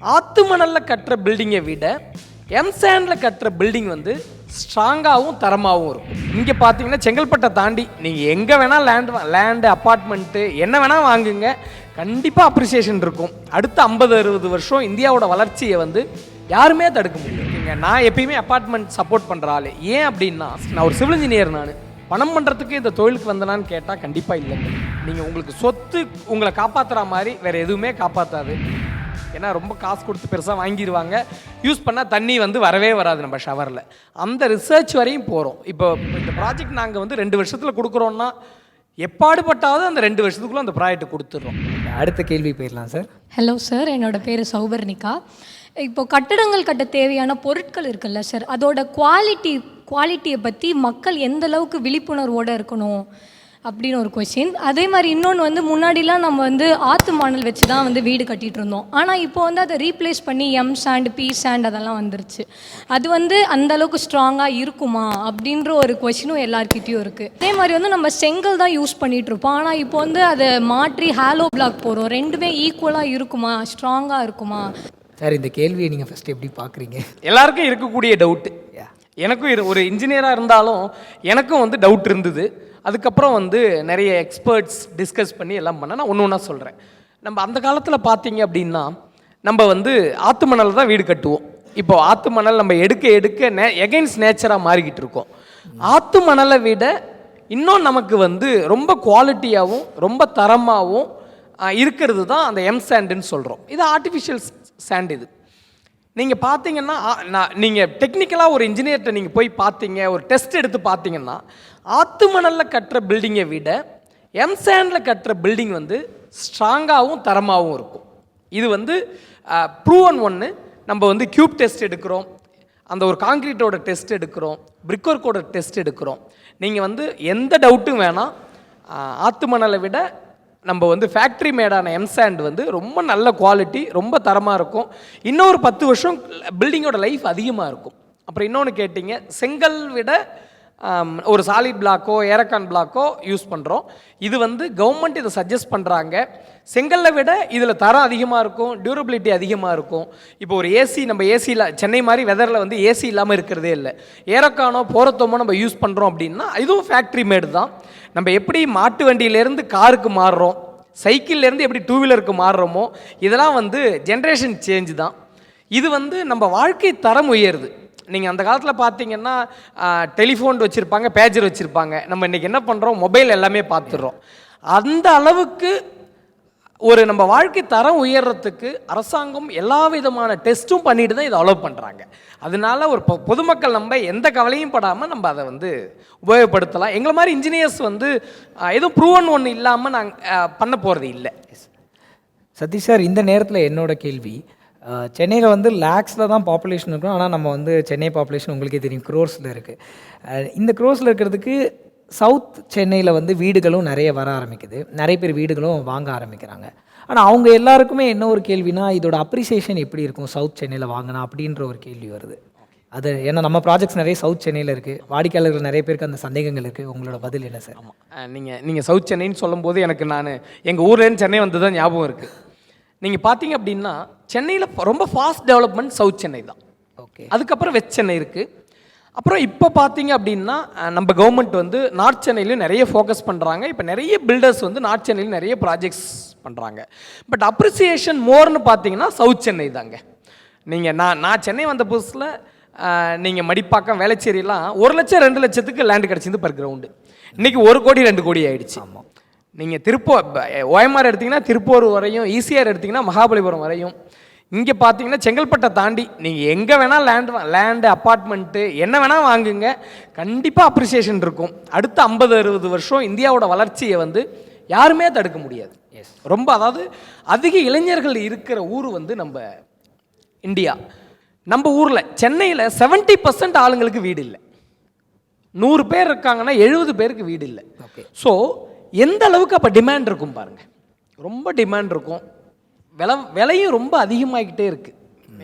ஆத்து மணலில் கட்டுற பில்டிங்கை விட எம்சாண்டில் கட்டுற பில்டிங் வந்து ஸ்ட்ராங்காகவும் தரமாகவும் இருக்கும். இங்கே பார்த்தீங்கன்னா செங்கல்பட்டை தாண்டி நீங்கள் எங்கே வேணால் லேண்ட் லேண்டு அப்பார்ட்மெண்ட்டு என்ன வேணால் வாங்குங்க. கண்டிப்பாக அப்ரிசியேஷன் இருக்கும். அடுத்த ஐம்பது அறுபது வருஷம் இந்தியாவோட வளர்ச்சியை வந்து யாருமே தடுக்க முடியும் நான் எப்பயுமே அப்பார்ட்மெண்ட் சப்போர்ட் பண்ணுற ஆள். ஏன் அப்படின்னா நான் ஒரு சிவில் இன்ஜினியர் நான். பணம் பண்ணுறதுக்கு இந்த தொழிலுக்கு வந்தனான்னு கேட்டால் கண்டிப்பாக இல்லைங்க. நீங்கள் உங்களுக்கு சொத்து உங்களை காப்பாற்றுற மாதிரி வேறு எதுவுமே காப்பாற்றாது ஏன்னா ரொம்ப காசு கொடுத்து பெருசாக வாங்கிடுவாங்க யூஸ் பண்ணால் தண்ணி வந்து வரவே வராது நம்ம ஷவரில் அந்த ரிசர்ச் வரையும் போகிறோம் இப்போ இந்த ப்ராஜெக்ட் நாங்கள் வந்து ரெண்டு வருஷத்தில் கொடுக்குறோன்னா எப்பாடுபட்டாவது அந்த ரெண்டு வருஷத்துக்குள்ளே அந்த ப்ராஜெக்ட் கொடுத்துட்றோம் அடுத்த கேள்வி போயிடலாம் சார் ஹலோ சார் என்னோட பேர் சௌபர்ணிகா இப்போ கட்டடங்கள் கட்ட தேவையான பொருட்கள் இருக்குல்ல சார் அதோட குவாலிட்டி குவாலிட்டியை பற்றி மக்கள் எந்த அளவுக்கு விழிப்புணர்வோடு இருக்கணும்? அப்படின்னு ஒரு கொஷின் அதே மாதிரி இன்னொன்று வந்து முன்னாடிலாம் நம்ம வந்து ஆற்று மணல் வச்சு தான் வந்து வீடு கட்டிகிட்டு இருந்தோம். ஆனால் இப்போ வந்து அதை ரீப்ளேஸ் பண்ணி எம் சாண்ட் பி சாண்ட் அதெல்லாம் வந்துருச்சு. அது வந்து அந்த அளவுக்கு ஸ்ட்ராங்காக இருக்குமா அப்படின்ற ஒரு கொஷினும் எல்லாருக்கிட்டேயும் இருக்குது அதே மாதிரி வந்து நம்ம செங்கல் தான் யூஸ் பண்ணிட்டு இருப்போம். ஆனால் இப்போ வந்து அதை மாற்றி ஹாலோ பிளாக் போகிறோம் ரெண்டுமே ஈக்குவலாக இருக்குமா? ஸ்ட்ராங்காக இருக்குமா? சார் இந்த கேள்வியை நீங்கள் ஃபஸ்ட்டு எப்படி பார்க்குறீங்க? எல்லாருக்கும் இருக்கக்கூடிய டவுட்டு எனக்கும் ஒரு இன்ஜினியராக இருந்தாலும் எனக்கும் வந்து டவுட் இருந்தது. அதுக்கப்புறம் வந்து நிறைய எக்ஸ்பர்ட்ஸ் டிஸ்கஸ் பண்ணி எல்லாம் பண்ண. நான் ஒன்று ஒன்றா சொல்கிறேன் நம்ம அந்த காலத்தில் பார்த்தீங்க அப்படின்னா நம்ம வந்து ஆத்து மணல் தான் வீடு கட்டுவோம். இப்போ ஆத்து மணல் நம்ம எடுக்க எடுக்க நே எகெயின்ஸ்ட் நேச்சராக மாறிக்கிட்டு இருக்கோம். ஆத்து மணலை விட இன்னும் நமக்கு வந்து ரொம்ப குவாலிட்டியாகவும் ரொம்ப தரமாகவும் இருக்கிறது தான் அந்த எம் சாண்டுன்னு சொல்கிறோம் இது ஆர்டிஃபிஷியல் சாண்ட் இது. நீங்கள் பார்த்தீங்கன்னா நான் நீங்கள் டெக்னிக்கலாக ஒரு இன்ஜினியர்கிட்ட நீங்கள் போய் பார்த்தீங்க ஒரு டெஸ்ட் எடுத்து பார்த்தீங்கன்னா ஆத்து மணலில் கட்டுற பில்டிங்கை விட எம்சாண்டில் கட்டுற பில்டிங் வந்து ஸ்ட்ராங்காகவும் தரமாகவும் இருக்கும். இது வந்து ப்ரூவன் ஒன்று நம்ம வந்து கியூப் டெஸ்ட் எடுக்கிறோம். அந்த ஒரு காங்கிரீட்டோட டெஸ்ட் எடுக்கிறோம். பிரிக்ஒர்க்கோட டெஸ்ட் எடுக்கிறோம். நீங்கள் வந்து எந்த டவுட்டும் வேணாம் ஆத்துமணலை ஆத்து மணலை விட நம்ம வந்து ஃபேக்ட்ரி மேடான எம்சாண்ட் வந்து ரொம்ப நல்ல குவாலிட்டி ரொம்ப தரமாக இருக்கும். இன்னொரு பத்து வருஷம் பில்டிங்கோட லைஃப் அதிகமாக இருக்கும். அப்புறம் இன்னொன்று கேட்டிங்க செங்கல் விட ஒரு சாலிட் பிளாக்கோ ஏரக்கான் பிளாக்கோ யூஸ் பண்ணுறோம் இது வந்து கவர்மெண்ட் இதை சஜஸ்ட் பண்ணுறாங்க செங்கல்லை விட இதில் தரம் அதிகமாக இருக்கும் டியூரபிலிட்டி அதிகமாக இருக்கும். இப்போ ஒரு ஏசி நம்ம ஏசியில் சென்னை மாதிரி வெதரில் வந்து ஏசி இல்லாமல் இருக்கிறதே இல்லை. ஏரக்கானோ போரத்தோமோ நம்ம யூஸ் பண்ணுறோம் அப்படின்னா இதுவும் ஃபேக்ட்ரி மேடு தான். நம்ம எப்படி மாட்டு வண்டியிலேருந்து காருக்கு மாறுறோம் சைக்கிள்லேருந்து எப்படி டூ வீலருக்கு மாறுறோமோ இதெல்லாம் வந்து ஜென்ரேஷன் சேஞ்சு தான். இது வந்து நம்ம வாழ்க்கை தரம் உயருது. நீங்கள் அந்த காலத்தில் பார்த்தீங்கன்னா டெலிஃபோன் வச்சுருப்பாங்க பேஜர் வச்சுருப்பாங்க. நம்ம இன்றைக்கி என்ன பண்ணுறோம் மொபைல் எல்லாமே பார்த்துடுறோம் அந்த அளவுக்கு ஒரு நம்ம வாழ்க்கை தரம் உயர்றதுக்கு அரசாங்கம் எல்லா விதமான டெஸ்ட்டும் பண்ணிட்டு தான் இதை அலோவ் பண்ணுறாங்க அதனால ஒரு பொ- பொதுமக்கள் நம்ம எந்த கவலையும் படாமல் நம்ம அதை வந்து உபயோகப்படுத்தலாம். எங்களை மாதிரி இன்ஜினியர்ஸ் வந்து எதுவும் ப்ரூவன் ஒன்று இல்லாமல் நாங்கள் பண்ண போகிறது இல்லை. சதீஷ் சார் இந்த நேரத்தில் என்னோட கேள்வி சென்னையில் வந்து லேக்ஸில் தான் பாப்புலேஷன் இருக்கும். ஆனால் நம்ம வந்து சென்னை பாப்புலேஷன் உங்களுக்கே தெரியும். க்ரோஸில் இருக்குது இந்த க்ரோஸில் இருக்கிறதுக்கு சவுத் சென்னையில் வந்து வீடுகளும் நிறைய வர ஆரம்பிக்குது. நிறைய பேர் வீடுகளும் வாங்க ஆரம்பிக்கிறாங்க. ஆனால் அவங்க எல்லாருக்குமே என்ன ஒரு கேள்வினா இதோட அப்ரிசியேஷன் எப்படி இருக்கும்? சவுத் சென்னையில் வாங்கினா அப்படின்ற ஒரு கேள்வி வருது. அது ஏன்னா நம்ம ப்ராஜெக்ட்ஸ் நிறைய சவுத் சென்னையில் இருக்குது வாடிக்கையாளர்கள் நிறைய பேருக்கு அந்த சந்தேகங்கள் இருக்குது உங்களோட பதில் என்ன சார் ஆமாம் நீங்கள் நீங்கள் சவுத் சென்னைன்னு சொல்லும்போது எனக்கு நான் எங்கள் ஊர்லேருந்து சென்னை வந்து தான் ஞாபகம் இருக்குது நீங்கள் பார்த்தீங்க அப்படின்னா சென்னையில் ரொம்ப ஃபாஸ்ட் டெவலப்மெண்ட் சவுத் சென்னை தான். ஓகே அதுக்கப்புறம் வெஸ்ட் சென்னை இருக்குது அப்புறம் இப்போ பார்த்தீங்க அப்படின்னா நம்ம கவர்மெண்ட் வந்து நார்த் சென்னையிலும் நிறைய ஃபோக்கஸ் பண்ணுறாங்க இப்போ நிறைய பில்டர்ஸ் வந்து நார்த் சென்னையில் நிறைய ப்ராஜெக்ட்ஸ் பண்ணுறாங்க பட் அப்ரிசியேஷன் மோர்னு பார்த்தீங்கன்னா சவுத் சென்னை தாங்க. நீங்கள் நான் நான் சென்னை வந்த புதுசில் நீங்கள் மடிப்பாக்கம் வேளச்சேரிலாம் ஒரு லட்சம் ரெண்டு லட்சத்துக்கு லேண்டு கிடச்சிருந்து பர் கிரவுண்டு இன்றைக்கி ஒரு கோடி ரெண்டு கோடி ஆயிடுச்சு. ஆமாம் நீங்கள் திருப்பூர் ஓஎம்ஆர் எடுத்திங்கன்னா திருப்பூர் வரையும் ஈசிஆர் எடுத்திங்கன்னா மகாபலிபுரம் வரையும். இங்கே பார்த்தீங்கன்னா செங்கல்பட்டை தாண்டி நீங்கள் எங்கே வேணால் லேண்ட் லேண்டு அப்பார்ட்மெண்ட்டு என்ன வேணால் வாங்குங்க. கண்டிப்பாக அப்ரிசியேஷன் இருக்கும். அடுத்த ஐம்பது அறுபது வருஷம் இந்தியாவோட வளர்ச்சியை வந்து யாருமே தடுக்க முடியாது. ரொம்ப அதாவது அதிக இளைஞர்கள் இருக்கிற ஊர் வந்து நம்ம இந்தியா. நம்ம ஊரில் சென்னையில் 70% பர்சன்ட் ஆளுங்களுக்கு வீடு இல்லை. நூறு பேர் இருக்காங்கன்னா எழுபது பேருக்கு வீடு இல்லை. ஓகே ஸோ எந்த அளவுக்கு அப்போ டிமாண்ட் இருக்கும் பாருங்க. ரொம்ப டிமாண்ட் இருக்கும். விலை விலையும் ரொம்ப அதிகமாகிக்கிட்டே இருக்கு.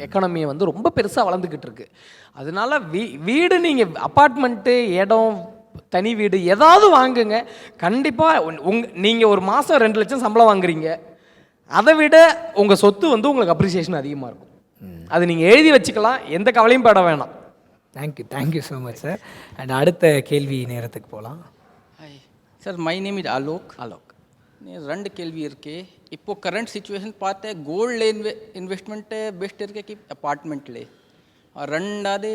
எக்கானமியை வந்து ரொம்ப பெருசாக வளர்ந்துக்கிட்டு இருக்கு. அதனால வீ வீடு நீங்கள் அப்பார்ட்மெண்ட்டு இடம் தனி வீடு ஏதாவது வாங்குங்க. கண்டிப்பாக உங் நீங்கள் ஒரு மாதம் ரெண்டு லட்சம் சம்பளம் வாங்குறீங்க. அதை விட உங்கள் சொத்து வந்து உங்களுக்கு அப்ரிசியேஷன் அதிகமாக இருக்கும். அது நீங்கள் எழுதி வச்சுக்கலாம். எந்த கவலையும் பட வேணாம். Thank you thank you so much sir and அடுத்த கேள்வி நேரத்துக்கு போகலாம். Sir my name it Alok Alok ரெண்டு கேள்வி இருக்கே இப்போ கரண்ட் சுச்சுவேஷன் பார்த்தா கோல்டில் இன்வெ இன்வெஸ்ட்மெண்ட்டு பெஸ்ட் இருக்கே கி அப்பார்ட்மெண்ட்லே ரெண்டாவது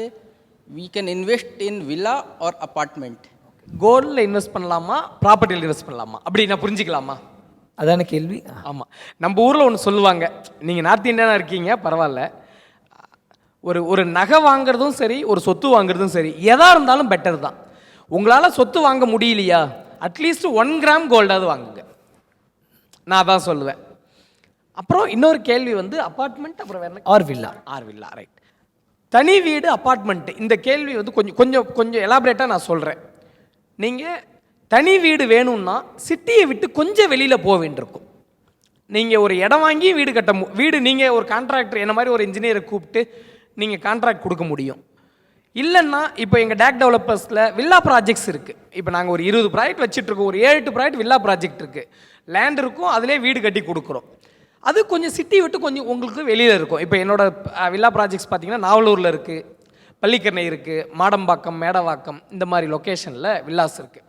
வி கேன் இன்வெஸ்ட் இன் விலா ஆர் அப்பார்ட்மெண்ட் கோல்டில் இன்வெஸ்ட் பண்ணலாமா? ப்ராப்பர்ட்டியில் இன்வெஸ்ட் பண்ணலாமா? அப்படி நான் புரிஞ்சுக்கலாமா? அதான கேள்வி? ஆமாம் நம்ம ஊரில் ஒன்று சொல்லுவாங்க. நீங்கள் நார்த் இந்தியானா இருக்கீங்க பரவாயில்ல. ஒரு ஒரு நகை வாங்குறதும் சரி ஒரு சொத்து வாங்குறதும் சரி எதாக இருந்தாலும் பெட்டர் தான். உங்களால் சொத்து வாங்க முடியலையா? அட்லீஸ்ட் ஒன் கிராம் கோல்டாவது வாங்குங்க. நான் அதான் சொல்லுவேன். அப்புறம் இன்னொரு கேள்வி வந்து அப்பார்ட்மெண்ட் அப்புறம் வேற? Or villa or villa right தனி வீடு அப்பார்ட்மெண்ட் இந்த கேள்வி வந்து கொஞ்சம் கொஞ்சம் கொஞ்சம் எலாபரேட்டாக நான் சொல்கிறேன் நீங்கள் தனி வீடு வேணும்னா சிட்டியை விட்டு கொஞ்சம் வெளியில் போக வேண்டியிருக்கும். நீங்கள் ஒரு இடம் வாங்கி வீடு கட்ட வீடு நீங்கள் ஒரு கான்ட்ராக்டர் என்ன மாதிரி ஒரு இன்ஜினியரை கூப்பிட்டு நீங்கள் கான்ட்ராக்ட் கொடுக்க முடியும். இல்லைன்னா இப்போ எங்கள் டேக் டெவலப்பர்ஸில் வில்லா ப்ராஜெக்ட்ஸ் இருக்குது இப்போ நாங்கள் ஒரு இருபது ப்ராஜெக்ட் வச்சுட்ருக்கோம் ஒரு ஏழு எட்டு ப்ராஜெக்ட் வில்லா ப்ராஜெக்ட் இருக்குது லேண்ட் இருக்கும் அதிலே வீடு கட்டி கொடுக்குறோம். அது கொஞ்சம் சிட்டி விட்டு கொஞ்சம் உங்களுக்கு வெளியில் இருக்கும். இப்போ என்னோடய வில்லா ப்ராஜெக்ட்ஸ் பார்த்தீங்கன்னா நாவலூரில் இருக்குது பள்ளிக்கரணை இருக்குது மாடம்பாக்கம் மேடவாக்கம் இந்த மாதிரி லொக்கேஷனில் வில்லாஸ் இருக்குது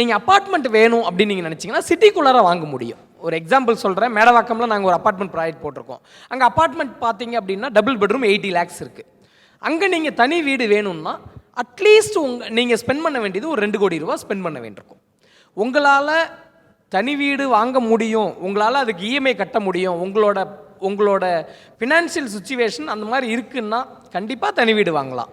நீங்கள் அப்பார்ட்மெண்ட் வேணும் அப்படின்னு நீங்கள் நினச்சிங்கன்னா சிட்டிக்குள்ளார வாங்க முடியும். ஒரு எக்ஸாம்பிள் சொல்கிறேன் மேடவாக்கம்ல நாங்கள் ஒரு அப்பார்ட்மெண்ட் ப்ராஜெக்ட் போட்டிருக்கோம். அங்கே அப்பார்ட்மெண்ட் பார்த்தீங்க அப்படின்னா டபுள் பெட்ரூம் எயிட்டி லேக்ஸ் இருக்குது அங்கே நீங்கள் தனி வீடு வேணும்னா அட்லீஸ்ட் உங்கள் நீங்கள் ஸ்பெண்ட் பண்ண வேண்டியது ஒரு ரெண்டு கோடி ரூபா ஸ்பெண்ட் பண்ண வேண்டியிருக்கும். உங்களால் தனி வீடு வாங்க முடியும் உங்களால் அதுக்கு இஎம்ஐ கட்ட முடியும் உங்களோட உங்களோட ஃபினான்ஷியல் சுச்சுவேஷன் அந்த மாதிரி இருக்குன்னா கண்டிப்பாக தனி வீடு வாங்கலாம்.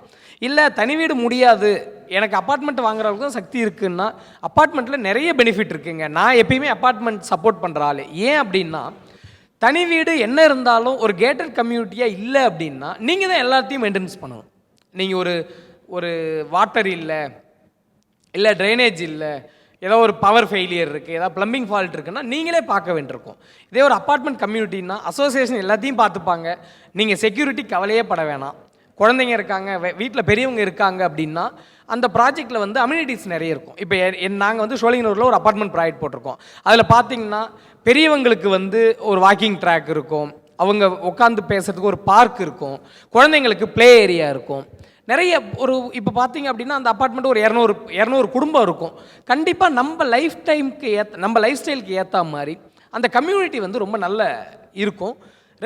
இல்லை தனி வீடு முடியாது எனக்கு அப்பார்ட்மெண்ட் வாங்குறவங்களுக்கு தான் சக்தி இருக்குன்னா அப்பார்ட்மெண்ட்டில் நிறைய பெனிஃபிட் இருக்குங்க. நான் எப்பயுமே அப்பார்ட்மெண்ட் சப்போர்ட் பண்ணுற ஆள். ஏன் அப்படின்னா தனி வீடு என்ன இருந்தாலும் ஒரு கேட்டட் கம்யூனிட்டியாக இல்லை அப்படின்னா நீங்கள் தான் எல்லாத்தையும் மெயின்டெனன்ஸ் பண்ணணும். நீங்கள் ஒரு ஒரு வாட்டர் இல்லை இல்லை ட்ரைனேஜ் இல்லை ஏதோ ஒரு பவர் ஃபெயிலியர் இருக்குது ஏதாவது ப்ளம்பிங் ஃபால்ட் இருக்குன்னா நீங்களே பார்க்க வேண்டியிருக்கும். இதே ஒரு அப்பார்ட்மெண்ட் கம்யூனிட்டின்னா அசோசியேஷன் எல்லாத்தையும் பார்த்துப்பாங்க. நீங்கள் செக்யூரிட்டி கவலையே பட வேணாம். குழந்தைங்க இருக்காங்க வீட்டில் பெரியவங்க இருக்காங்க அப்படின்னா அந்த ப்ராஜெக்ட்டில் வந்து அம்யூனிட்டிஸ் நிறைய இருக்கும். இப்போ நாங்கள் வந்து சோழிங்கனூரில் ஒரு அப்பார்ட்மெண்ட் ப்ராஜெக்ட் போட்டிருக்கோம். அதில் பார்த்தீங்கன்னா பெரியவங்களுக்கு வந்து ஒரு வாக்கிங் ட்ராக் இருக்கும். அவங்க உட்காந்து பேசுறதுக்கு ஒரு பார்க் இருக்கும். குழந்தைங்களுக்கு ப்ளே ஏரியா இருக்கும். நிறைய ஒரு இப்போ பார்த்தீங்க அப்படின்னா அந்த அப்பார்ட்மெண்ட் ஒரு இரநூறு இரநூறு குடும்பம் இருக்கும். கண்டிப்பாக நம்ம லைஃப் டைமுக்கு ஏற்ற நம்ம லைஃப் ஸ்டைலுக்கு ஏற்ற மாதிரி அந்த கம்யூனிட்டி வந்து ரொம்ப நல்ல இருக்கும்.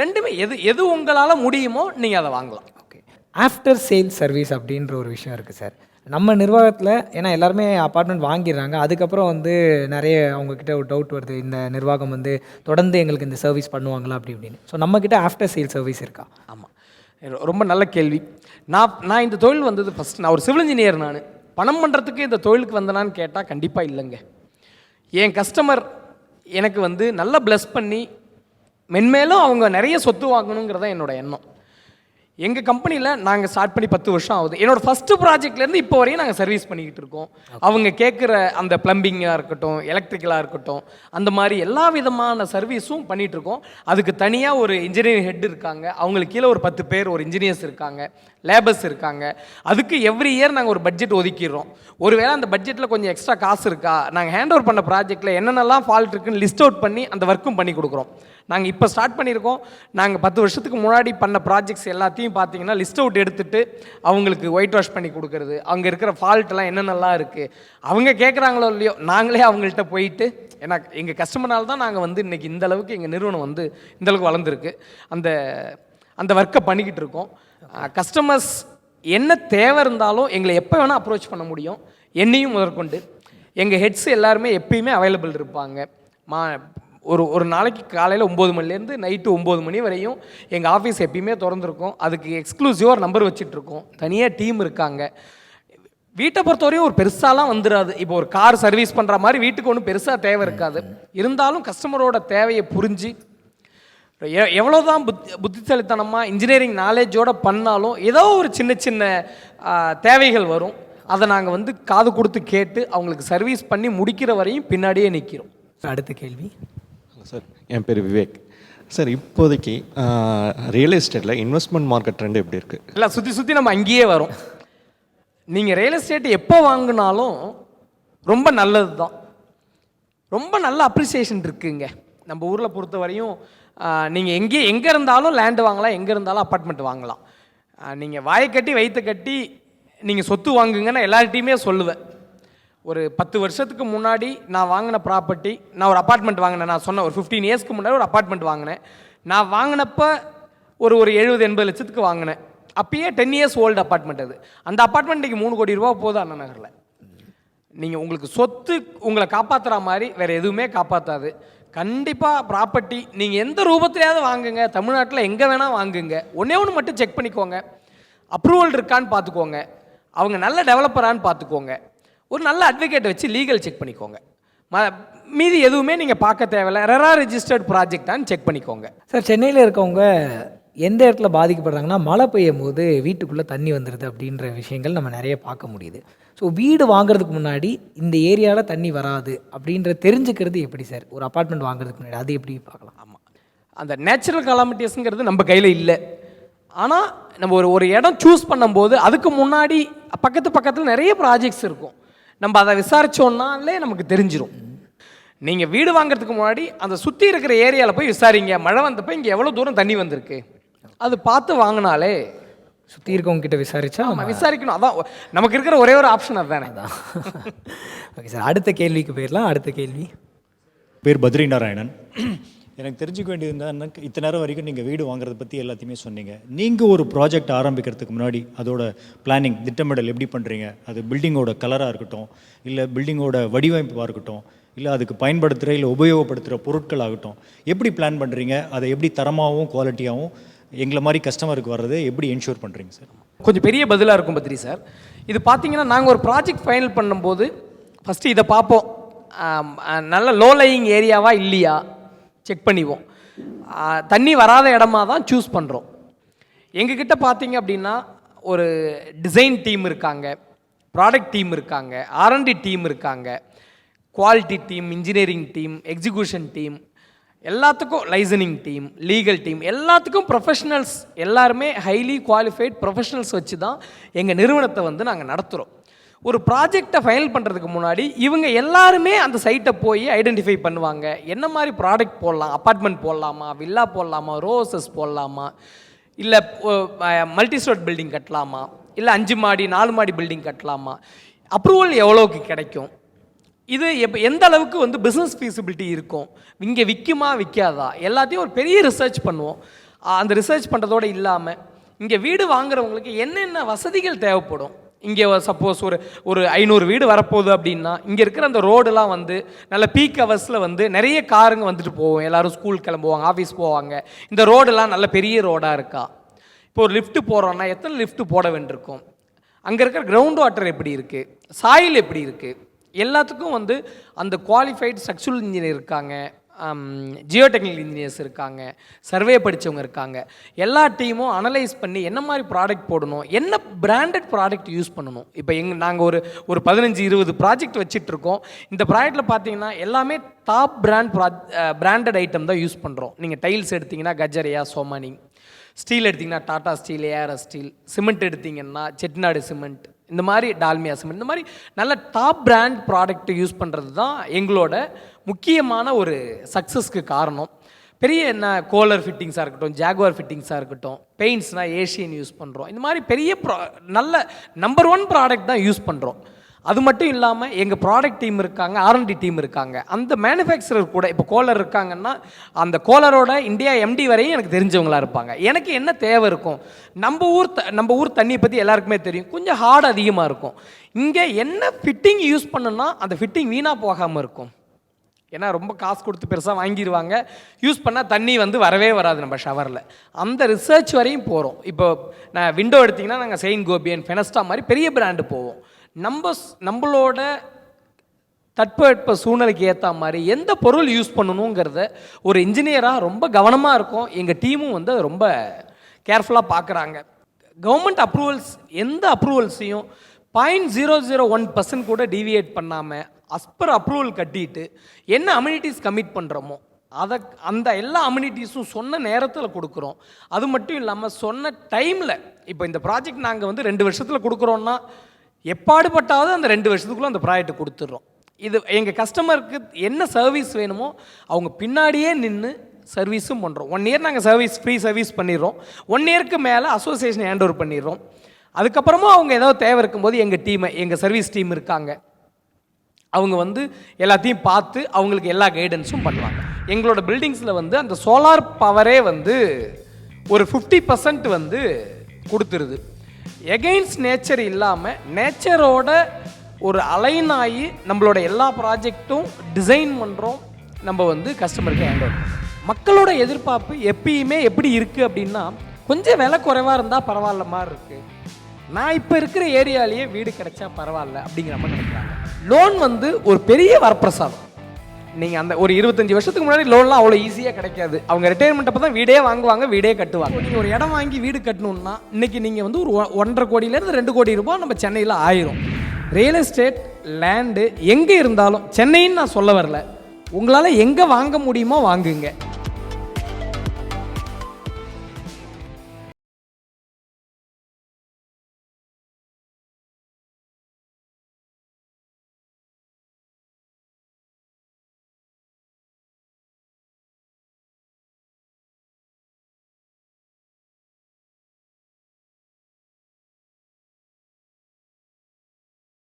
ரெண்டுமே எது எது உங்களால் முடியுமோ நீங்கள் அதை வாங்கலாம். ஓகே ஆஃப்டர் சேல் சர்வீஸ் அப்படின்ற ஒரு விஷயம் இருக்குது சார் நம்ம நிர்வாகத்தில் ஏன்னா எல்லாருமே அப்பார்ட்மெண்ட் வாங்கிடுறாங்க. அதுக்கப்புறம் வந்து நிறைய அவங்கக்கிட்ட ஒரு டவுட் வருது. இந்த நிர்வாகம் வந்து தொடர்ந்து எங்களுக்கு இந்த சர்வீஸ் பண்ணுவாங்களா அப்படி இப்படின்னு. ஸோ நம்மக்கிட்ட ஆஃப்டர் சேல் சர்வீஸ் இருக்கா? ஆமாம் ரொம்ப நல்ல கேள்வி. நான் நான் இந்த தொழில் வந்தது ஃபஸ்ட் நான் ஒரு சிவில் இன்ஜினியர் நான். பணம் பண்ணுறதுக்கு இந்த தொழிலுக்கு வந்தனான்னு கேட்டால் கண்டிப்பாக இல்லைங்க. என் கஸ்டமர் எனக்கு வந்து நல்லா ப்ளஸ் பண்ணி மென்மேலும் அவங்க நிறைய சொத்து வாங்கணுங்கிறதான் என்னோடய எண்ணம். எங்கள் கம்பெனியில் நாங்கள் ஸ்டார்ட் பண்ணி பத்து வருஷம் ஆகுது. என்னோட ஃபஸ்ட்டு ப்ராஜெக்ட்லேருந்து இப்போ வரையும் நாங்கள் சர்வீஸ் பண்ணிக்கிட்டு இருக்கோம். அவங்க கேட்குற அந்த ப்ளம்பிங்காக இருக்கட்டும் எலக்ட்ரிக்கலாக இருக்கட்டும் அந்த மாதிரி எல்லா விதமான சர்வீஸும் பண்ணிகிட்டு இருக்கோம். அதுக்கு தனியாக ஒரு இன்ஜினியரிங் ஹெட் இருக்காங்க. அவங்களுக்கு கீழே ஒரு பத்து பேர் ஒரு இன்ஜினியர்ஸ் இருக்காங்க. லேபர்ஸ் இருக்காங்க. அதுக்கு எவ்ரி இயர் நாங்கள் ஒரு பட்ஜெட் ஒதுக்கிடுறோம். ஒருவேளை அந்த பட்ஜெட்டில் கொஞ்சம் எக்ஸ்ட்ரா காசு இருக்கா? நாங்கள் ஹேண்ட் ஓவர் பண்ண ப்ராஜெக்ட்டில் என்னென்னலாம் ஃபால்ட் இருக்குன்னு லிஸ்ட் அவுட் பண்ணி அந்த ஒர்க்கும் பண்ணி கொடுக்குறோம். நாங்கள் இப்போ ஸ்டார்ட் பண்ணியிருக்கோம். நாங்கள் பத்து வருஷத்துக்கு முன்னாடி பண்ண ப்ராஜெக்ட்ஸ் எல்லாத்தையும் பார்த்தீங்கன்னா லிஸ்ட் அவுட் எடுத்துட்டு அவங்களுக்கு ஒயிட் வாஷ் பண்ணி கொடுக்குறது. அங்கே இருக்கிற ஃபால்ட்லாம் என்னென்னலாம் இருக்குது அவங்க கேட்குறாங்களோ இல்லையோ நாங்களே அவங்கள்ட்ட போயிட்டு ஏன்னா எங்கள் கஸ்டமர்னால தான் நாங்கள் வந்து இன்றைக்கி இந்த அளவுக்கு எங்கள் நிறுவனம் வந்து இந்த அளவுக்கு வளர்ந்துருக்கு. அந்த அந்த ஒர்க்கை பண்ணிக்கிட்டு இருக்கோம். கஸ்டமர்ஸ் என்ன தேவை இருந்தாலும் எங்களை எப்போ வேணால் அப்ரோச் பண்ண முடியும். என்னையும் முதற்கொண்டு. எங்கள் ஹெட்ஸ் எல்லாருமே எப்பயுமே அவைலபிள் இருப்பாங்க. மா ஒரு ஒரு நாளைக்கு காலையில் ஒம்பது மணிலேருந்து நைட்டு ஒம்பது மணி வரையும் எங்கள் ஆஃபீஸ் எப்பயுமே திறந்துருக்கும். அதுக்கு எக்ஸ்க்ளூசிவாக ஒரு நம்பர் வச்சிட்ருக்கோம். தனியாக டீம் இருக்காங்க. வீட்டை பொறுத்தவரையும் ஒரு பெருசாலாம் வந்துடாது இப்போ ஒரு கார் சர்வீஸ் பண்ணுற மாதிரி வீட்டுக்கு ஒன்றும் பெருசாக தேவை இருக்காது. இருந்தாலும் கஸ்டமரோட தேவையை புரிஞ்சு எ- எவ்வளவுதான் புத்தி புத்திசாலித்தனமாக இன்ஜினியரிங் நாலேஜோட பண்ணாலும் ஏதோ ஒரு சின்ன சின்ன தேவைகள் வரும். அதை நாங்கள் வந்து காது கொடுத்து கேட்டு அவங்களுக்கு சர்வீஸ் பண்ணி முடிக்கிற வரையும் பின்னாடியே நிற்கிறோம் அடுத்த கேள்வி. சார் என் பேர் விவேக். சார் இப்போதைக்கு ரியல் எஸ்டேட்டில் இன்வெஸ்ட்மெண்ட் மார்க்கெட் ட்ரெண்ட் எப்படி இருக்குது எல்லாம் சுற்றி சுற்றி நம்ம அங்கேயே வரோம். நீங்கள் ரியல் எஸ்டேட் எப்போ வாங்கினாலும் ரொம்ப நல்லது தான் ரொம்ப நல்ல அப்ரிசியேஷன் இருக்குங்க. நம்ம ஊரில் பொறுத்த வரையும் நீங்கள் எங்கே எங்கே இருந்தாலும் லேண்டு வாங்கலாம் எங்கே இருந்தாலும் அப்பார்ட்மெண்ட் வாங்கலாம். நீங்கள் வாயை கட்டி வயிற்று கட்டி நீங்கள் சொத்து வாங்குங்கன்னு எல்லார்ட்டையுமே சொல்லுவேன். ஒரு பத்து வருஷத்துக்கு முன்னாடி நான் வாங்கின ப்ராப்பர்ட்டி நான் ஒரு அப்பார்ட்மெண்ட் வாங்கினேன். நான் சொன்ன ஒரு ஃபிஃப்டீன் இயர்ஸ்க்கு முன்னாடி ஒரு அப்பார்ட்மெண்ட் வாங்கினேன். நான் வாங்கினப்போ ஒரு ஒரு எழுபது எண்பது லட்சத்துக்கு வாங்கினேன். அப்பயே டென் இயர்ஸ் ஓல்டு அப்பார்ட்மெண்ட் அது. அந்த அப்பார்ட்மெண்ட் இன்னைக்கு மூணு கோடி ரூபா போகுது அண்ணா நகரில். நீங்கள் உங்களுக்கு சொத்து உங்களை காப்பாற்றுற மாதிரி வேறு எதுவுமே காப்பாற்றாது கண்டிப்பாக ப்ராப்பர்ட்டி நீங்கள் எந்த ரூபத்திலையாவது வாங்குங்க தமிழ்நாட்டில் எங்கே வேணால் வாங்குங்க. ஒன்றே ஒன்று மட்டும் செக் பண்ணிக்கோங்க. அப்ரூவல் இருக்கான்னு பார்த்துக்கோங்க. அவங்க நல்ல டெவலப்பரான்னு பார்த்துக்கோங்க. ஒரு நல்ல அட்வொகேட் வச்சு லீகல் செக் பண்ணிக்கோங்க. ம மீதி எதுவுமே நீங்கள் பார்க்க தேவையில்ல. ரெரா ரிஜிஸ்டர்ட் ப்ராஜெக்டான்னு செக் பண்ணிக்கோங்க. சார் சென்னையில் இருக்கவங்க எந்த இடத்துல பாதிக்கப்படுறாங்கன்னா மழை பெய்யும் போது வீட்டுக்குள்ளே தண்ணி வந்துடுது அப்படின்ற விஷயங்கள் நம்ம நிறைய பார்க்க முடியுது. ஸோ வீடு வாங்குறதுக்கு முன்னாடி இந்த ஏரியாவில் தண்ணி வராது அப்படின்ற தெரிஞ்சுக்கிறது எப்படி சார்? ஒரு அப்பார்ட்மெண்ட் வாங்குறதுக்கு முன்னாடி அது எப்படி பார்க்கலாம்? ஆமாம் அந்த நேச்சுரல் கலாமிட்டிஸ்ங்கிறது நம்ம கையில் இல்லை. ஆனால் நம்ம ஒரு ஒரு இடம் சூஸ் பண்ணும்போது அதுக்கு முன்னாடி பக்கத்து பக்கத்தில் நிறைய ப்ராஜெக்ட்ஸ் இருக்கும். நம்ம அதை விசாரிச்சோன்னாலே நமக்கு தெரிஞ்சிரும். நீங்கள் வீடு வாங்குறதுக்கு முன்னாடி அந்த சுற்றி இருக்கிற ஏரியாவில் போய் விசாரிங்க. மழை வந்தப்போ இங்கே எவ்வளோ தூரம் தண்ணி வந்திருக்கு? அது பார்த்து வாங்கினாலே சுற்றி இருக்கவங்க கிட்ட விசாரிச்சா நம்ம விசாரிக்கணும். அதான் நமக்கு இருக்கிற ஒரே ஒரு ஆப்ஷன் அதுதானே. ஓகே சார் அடுத்த கேள்விக்கு போயிடலாம். அடுத்த கேள்வி. பேர் பத்ரி நாராயணன். எனக்கு தெரிஞ்சுக்க வேண்டியது என்னன்னா இத்தனை நேரம் வரைக்கும் நீங்கள் வீடு வாங்குறத பற்றி எல்லாத்தையுமே சொன்னீங்க. நீங்கள் ஒரு ப்ராஜெக்ட் ஆரம்பிக்கிறதுக்கு முன்னாடி அதோட பிளானிங் திட்டமிடல் எப்படி பண்ணுறீங்க அது பில்டிங்கோட கலராக இருக்கட்டும் இல்லை பில்டிங்கோட வடிவமைப்பாக இருக்கட்டும் இல்லை அதுக்கு பயன்படுத்துகிற இல்லை உபயோகப்படுத்துகிற பொருட்கள் ஆகட்டும் எப்படி பிளான் பண்ணுறீங்க அதை எப்படி தரமாகவும் குவாலிட்டியாகவும் எங்களை மாதிரி கஸ்டமருக்கு வர்றது எப்படி என்ஷூர் பண்ணுறீங்க சார் கொஞ்சம் பெரிய பதிலாக இருக்கும் பத்திரி சார் இது பார்த்தீங்கன்னா நாங்கள் ஒரு ப்ராஜெக்ட் ஃபைனல் பண்ணும்போது ஃபஸ்ட்டு இதை பார்ப்போம். நல்ல லோ லையிங் ஏரியாவா இல்லையா? செக் பண்ணிவோம். தண்ணி வராத இடமா தான் சூஸ் பண்ணுறோம் எங்ககிட்ட பார்த்தீங்க அப்படின்னா ஒரு டிசைன் டீம் இருக்காங்க ப்ராடக்ட் டீம் இருக்காங்க ஆர்என்டி டீம் இருக்காங்க quality team engineering team execution team எல்லாத்துக்கும் லைசனிங் டீம் லீகல் டீம் எல்லாத்துக்கும் ப்ரொஃபஷனல்ஸ் எல்லாருமே ஹைலி குவாலிஃபைட் ப்ரொஃபஷனல்ஸ் வச்சு தான் எங்கள் நிறுவனத்தை வந்து நாங்கள் நடத்துகிறோம் ஒரு ப்ராஜெக்டை ஃபைனல் பண்ணுறதுக்கு முன்னாடி இவங்க எல்லாருமே அந்த சைட்டை போய் ஐடென்டிஃபை பண்ணுவாங்க. என்ன மாதிரி ப்ராடக்ட் போடலாம்? அப்பார்ட்மெண்ட் போடலாமா? வில்லா போடலாமா? ரோசஸ் போடலாமா? இல்லை மல்டி ஸ்டோர் பில்டிங் கட்டலாமா? இல்லை அஞ்சு மாடி நாலு மாடி பில்டிங் கட்டலாமா? அப்ரூவல் எவ்வளோக்கு கிடைக்கும்? இது எப்போ எந்த அளவுக்கு வந்து பிஸ்னஸ் ஃபீஸிபிலிட்டி இருக்கும்? இங்கே விற்குமா விற்காதா எல்லாத்தையும் ஒரு பெரிய ரிசர்ச் பண்ணுவோம். அந்த ரிசர்ச் பண்ணுறதோடு இல்லாமல் இங்கே வீடு வாங்குறவங்களுக்கு என்னென்ன வசதிகள் தேவைப்படும்? இங்கே சப்போஸ் ஒரு ஒரு ஐநூறு வீடு வரப்போகுது அப்படின்னா இங்கே இருக்கிற அந்த ரோடெலாம் வந்து நல்ல பீக் ஹவர்ஸில் வந்து நிறைய காருங்க வந்துட்டு போவோம் எல்லாரும் ஸ்கூல் கிளம்புவாங்க ஆஃபீஸ் போவாங்க. இந்த ரோடெல்லாம் நல்ல பெரிய ரோடாக இருக்கா? இப்போ ஒரு லிஃப்ட்டு போகிறோன்னா எத்தனை லிஃப்ட்டு போட வேண்டியிருக்கும்? அங்கே இருக்கிற கிரவுண்ட் வாட்டர் எப்படி இருக்குது சாயில் எப்படி இருக்குது எல்லாத்துக்கும் வந்து அந்த குவாலிஃபைட் ஸ்ட்ரக்சரல் இன்ஜினியர் இருக்காங்க ஜியோ டெக்னிக்கல் இன்ஜினியர்ஸ் இருக்காங்க சர்வே படித்தவங்க இருக்காங்க. எல்லா டீமும் அனலைஸ் பண்ணி என்ன மாதிரி ப்ராடக்ட் போடணும் என்ன பிராண்டட் ப்ராடக்ட் யூஸ் பண்ணணும். இப்போ எங்கள் நாங்கள் ஒரு ஒரு பதினஞ்சு இருபது ப்ராஜெக்ட் வச்சிட்ருக்கோம். இந்த ப்ராஜெக்டில் பார்த்தீங்கன்னா எல்லாமே டாப் பிராண்ட் ப்ரா பிராண்டட் ஐட்டம் தான் யூஸ் பண்ணுறோம் நீங்கள் டைல்ஸ் எடுத்தீங்கன்னா கஜரியா சோமானி. ஸ்டீல் எடுத்திங்கன்னா Tata steel ARS steel cement எடுத்திங்கன்னா செட்டிநாடு சிமெண்ட் இந்த மாதிரி டால்மியா சிமெண்ட் இந்த மாதிரி நல்ல டாப் பிராண்ட் ப்ராடக்ட் யூஸ் பண்ணுறது தான் எங்களோட முக்கியமான ஒரு சக்ஸஸ்க்கு காரணம். பெரிய என்ன கோலர் ஃபிட்டிங்ஸாக இருக்கட்டும் ஜாகுவார் ஃபிட்டிங்ஸாக இருக்கட்டும் பெயிண்ட்ஸ்னால் ஏஷியன் யூஸ் பண்ணுறோம் இந்த மாதிரி பெரிய ப்ரா நல்ல நம்பர் ஒன் ப்ராடக்ட் தான் யூஸ் பண்ணுறோம் அது மட்டும் இல்லாமல் எங்கள் ப்ராடக்ட் டீம் இருக்காங்க ஆர்என்டி டீம் இருக்காங்க. அந்த மேனுஃபேக்சரர் கூட இப்போ கோலர் இருக்காங்கன்னா அந்த கோலரோட இந்தியா எம்டி வரையும் எனக்கு தெரிஞ்சவங்களா இருப்பாங்க. எனக்கு என்ன தேவை இருக்கும்? நம்ம ஊர் த நம்ம ஊர் தண்ணியை பற்றி எல்லாருக்குமே தெரியும். கொஞ்சம் ஹார்டு அதிகமாக இருக்கும். இங்கே என்ன ஃபிட்டிங் யூஸ் பண்ணுன்னா அந்த ஃபிட்டிங் வீணாக போகாமல் இருக்கும். ஏன்னா ரொம்ப காசு கொடுத்து பெருசாக வாங்கிடுவாங்க யூஸ் பண்ணால் தண்ணி வந்து வரவே வராது நம்ம ஷவரில் அந்த ரிசர்ச் வரையும் போகிறோம் இப்போ நான் விண்டோ எடுத்திங்கன்னா நாங்கள் செயின் கோபியன் ஃபெனஸ்டா மாதிரி பெரிய பிராண்டு போவோம். நம்ம நம்மளோட தட்பவெட்ப சூழ்நிலைக்கு ஏற்ற மாதிரி எந்த பொருள் யூஸ் பண்ணணுங்கிறத ஒரு இன்ஜினியராக ரொம்ப கவனமாக இருக்கும். எங்கள் டீமும் வந்து அதை ரொம்ப கேர்ஃபுல்லாக பார்க்குறாங்க கவர்மெண்ட் அப்ரூவல்ஸ் எந்த அப்ரூவல்ஸையும் point zero zero one percent கூட டீவியேட் பண்ணாமல் அஸ்பர் அப்ரூவல் கட்டிட்டு என்ன அம்யூனிட்டிஸ் கமிட் பண்ணுறோமோ அதை அந்த எல்லா அம்யூனிட்டிஸும் சொன்ன நேரத்தில் கொடுக்குறோம். அது மட்டும் இல்லாமல் சொன்ன டைமில் இப்போ இந்த ப்ராஜெக்ட் நாங்கள் வந்து ரெண்டு வருஷத்தில் கொடுக்குறோன்னா எப்பாடுபட்டாவது அந்த ரெண்டு வருஷத்துக்குள்ளே அந்த ப்ராடக்ட் கொடுத்துட்றோம். இது எங்கள் கஸ்டமருக்கு என்ன சர்வீஸ் வேணுமோ அவங்க பின்னாடியே நின்று சர்வீஸும் பண்ணுறோம் ஒன் இயர் நாங்கள் சர்வீஸ் ஃப்ரீ சர்வீஸ் பண்ணிடுறோம். ஒன் இயருக்கு மேலே அசோசியேஷன் ஹேண்ட் ஓவர் பண்ணிடுறோம். அதுக்கப்புறமா அவங்க ஏதாவது தேவை இருக்கும்போது எங்கள் டீமை எங்கள் சர்வீஸ் டீம் இருக்காங்க. அவங்க வந்து எல்லாத்தையும் பார்த்து அவங்களுக்கு எல்லா கைடன்ஸும் பண்ணுவாங்க. எங்களோட பில்டிங்ஸில் வந்து அந்த சோலார் பவரே வந்து ஒரு ஃபிஃப்டி பர்சன்ட் வந்து கொடுத்துருது. எகெயின்ஸ்ட் நேச்சர் இல்லாமல் நேச்சரோட ஒரு அலைன் ஆகி நம்மளோட எல்லா ப்ராஜெக்ட்டும் டிசைன் பண்ணுறோம் நம்ம வந்து கஸ்டமருக்கு ஹேண்ட் ஓவர் மக்களோட எதிர்பார்ப்பு எப்பயுமே எப்படி இருக்குது அப்படின்னா கொஞ்சம் விலை குறைவாக இருந்தால் பரவாயில்ல மாதிரி இருக்குது நான் இப்போ இருக்கிற ஏரியாலேயே வீடு கிடைச்சா பரவாயில்ல அப்படிங்கிற மாதிரி நினைக்கிறாங்க. லோன் வந்து ஒரு பெரிய வரப்பிரசாதம். நீங்கள் அந்த ஒரு இருபத்தஞ்சி வருஷத்துக்கு முன்னாடி லோன்லாம் அவ்வளோ ஈஸியாக கிடைக்காது. அவங்க ரிட்டையர்மெண்ட் அப்போ தான் வீடே வாங்குவாங்க வீடே கட்டுவாங்க. நீங்கள் ஒரு இடம் வாங்கி வீடு கட்டணும்னா இன்னைக்கு நீங்கள் வந்து ஒரு ஒ- ஒன்றரை கோடியிலேருந்து ரெண்டு கோடி ரூபாய் நம்ம சென்னையில் ஆயிரும். ரியல் எஸ்டேட் லேண்டு எங்கே இருந்தாலும் சென்னைன்னு நான் சொல்ல வரல. உங்களால் எங்கே வாங்க முடியுமோ வாங்குங்க.